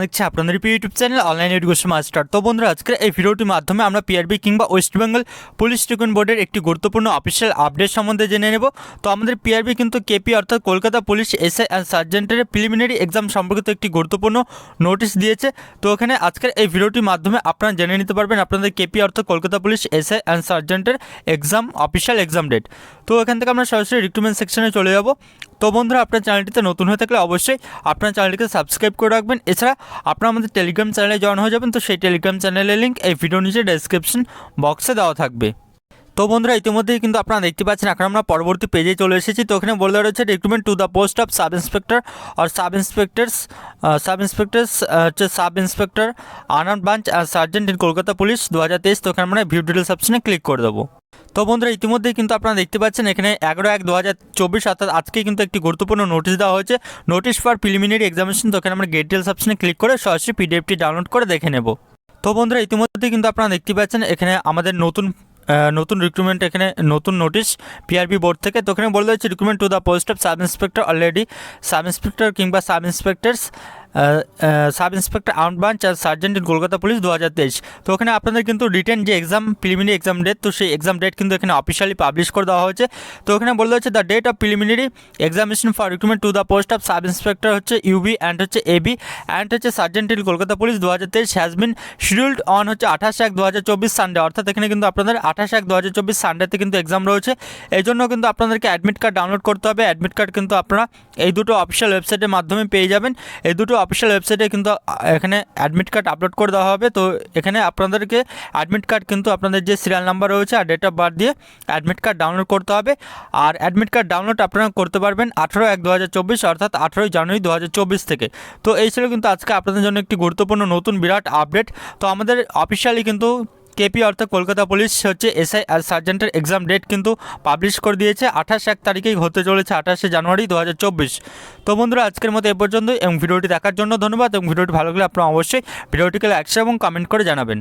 দেখছি আপনাদের প্রিয় YouTube channel online education master. তো বন্ধুরা, আজকের এই ভিডিওটির মাধ্যমে আমরা পিআরবি কিংবা ওয়েস্ট বেঙ্গল পুলিশ রিক্রুটমেন্ট বোর্ডের একটি গুরুত্বপূর্ণ অফিসিয়াল আপডেট সম্বন্ধে জেনে নেব। তো আমাদের পিআরবি কিন্তু কেপি অর্থাৎ কলকাতা পুলিশ এসআই অ্যান্ড সার্জেন্টের প্রিলিমিনারি এক্সাম সম্পর্কিত একটি গুরুত্বপূর্ণ নোটিশ দিয়েছে। তো এখানে আজকের এই ভিডিওটির মাধ্যমে আপনারা জেনে নিতে পারবেন আপনাদের কেপি অর্থাৎ কলকাতা পুলিশ এসআই অ্যান্ড সার্জেন্টের এক্সাম অফিসিয়াল এক্সাম ডেট তো এখান থেকে আমরা সরাসরি রিক্রুটমেন্ট সেকশনে চলে যাব। তো বন্ধুরা, আপনার চ্যানেলটিতে নতুন হয়ে থাকলে অবশ্যই আপনার চ্যানেলটিকে সাবস্ক্রাইব করে রাখবেন। এছাড়া আপনারা আমাদের টেলিগ্রাম চ্যানেলে জয়েন হয়ে যাবেন, তো সেই টেলিগ্রাম চ্যানেলের লিঙ্ক এই ভিডিও নিচে ডেসক্রিপশন বক্সে দেওয়া থাকবে। তো বন্ধুরা, ইতিমধ্যেই কিন্তু আপনারা দেখতে পাচ্ছেন, এখন আমরা পরবর্তী পেজে চলে এসেছি। তো ওখানে বলে রয়েছে recruitment to the post of sub inspector R sub inspectors sub inspectors হচ্ছে sub inspector Ananda branch sergeant in Kolkata police দু হাজার তেইশ। তো ওখানে আমরা ভিউ ডিটেলস অপশনে ক্লিক করে দেবো। তো বন্ধুরা, ইতিমধ্যেই কিন্তু আপনারা দেখতে পাচ্ছেন, এখানে এগারো এক দু হাজার চব্বিশ অর্থাৎ আজকে কিন্তু একটি গুরুত্বপূর্ণ নোটিশ দেওয়া হয়েছে। নোটিশ ফর প্রিলিমিনারি এক্সামিনেশন তো এখানে আমরা গেট ডিটেলস অপশনে ক্লিক করে সরাসরি পিডিএফটি ডাউনলোড করে দেখে নেব। তো বন্ধুরা, ইতিমধ্যেই কিন্তু আপনারা দেখতে পাচ্ছেন, এখানে আমাদের নতুন নতুন রিক্রুটমেন্ট এখানে নতুন নোটিশ পিআরবি বোর্ড থেকে। তো ওখানে বলে দিচ্ছে recruitment to the post of sub inspector already sub inspector কিংবা সাব ইন্সপেক্টরস সাব ইন্সপেক্টর আউট ব্রাঞ্চ আর সার্জেন্ট ইন কলকাতা পুলিশ দু হাজার তেইশ। তো ওখানে আপনাদের কিন্তু রিটেন যে এক্সাম প্রিলিমিনারি এক্সাম ডেট তো সেই এক্সাম ডেট কিন্তু এখানে অফিসিয়ালি পাবলিশ করে দেওয়া হয়েছে। তো ওখানে বলা হচ্ছে the date of preliminary examination for recruitment to the post of sub inspector হচ্ছে ইউবি অ্যান্ড হচ্ছে এবি অ্যান্ড হচ্ছে সার্জেন্ট ইন কলকাতা পুলিশ দু হাজার তেইশ হ্যাজ বিন শিডিউল্ড অন হচ্ছে আঠাশ এক দু হাজার চব্বিশ সানডে অর্থাৎ এখানে কিন্তু আপনাদের আঠাশ এক দু হাজার চব্বিশ সানডেতে কিন্তু এক্সাম রয়েছে। এই জন্য কিন্তু আপনাদেরকে অ্যাডমিট কার্ড ডাউনলোড করতে হবে। অ্যাডমিট কার্ড কিন্তু আপনারা এই দুটো অফিসিয়াল ওয়েবসাইটের মাধ্যমে পেয়ে যাবেন। এই দুটো অফিসিয়াল ওয়েবসাইটে কিন্তু এখানে অ্যাডমিট কার্ড আপলোড করে দেওয়া হবে। তো এখানে আপনাদেরকে অ্যাডমিট কার্ড কিন্তু আপনাদের যে সিরিয়াল নাম্বার রয়েছে আর ডেট অফ বার্থ দিয়ে অ্যাডমিট কার্ড ডাউনলোড করতে হবে। আর অ্যাডমিট কার্ড ডাউনলোড আপনারা করতে পারবেন আঠেরো এক দু অর্থাৎ আঠেরোই জানুয়ারি দু হাজার চব্বিশ থেকে। তো এই ছিল কিন্তু আজকে আপনাদের জন্য একটি গুরুত্বপূর্ণ নতুন বিরাট আপডেট তো আমাদের অফিসিয়ালি কিন্তু কেপি অর্থাৎ কলকাতা পুলিশ হচ্ছে এসআই আর সার্জেন্টের এক্সাম ডেট কিন্তু পাবলিশ করে দিয়েছে। আঠাশ এক তারিখেই হতে চলেছে আঠাশে জানুয়ারি দু হাজার চব্বিশ। তো বন্ধুরা, আজকের মতো এ পর্যন্ত এবং ভিডিওটি দেখার জন্য ধন্যবাদ এবং ভিডিওটি ভালো লাগলে আপনারা অবশ্যই ভিডিওটিকে লাইক এবং কমেন্ট করে জানাবেন।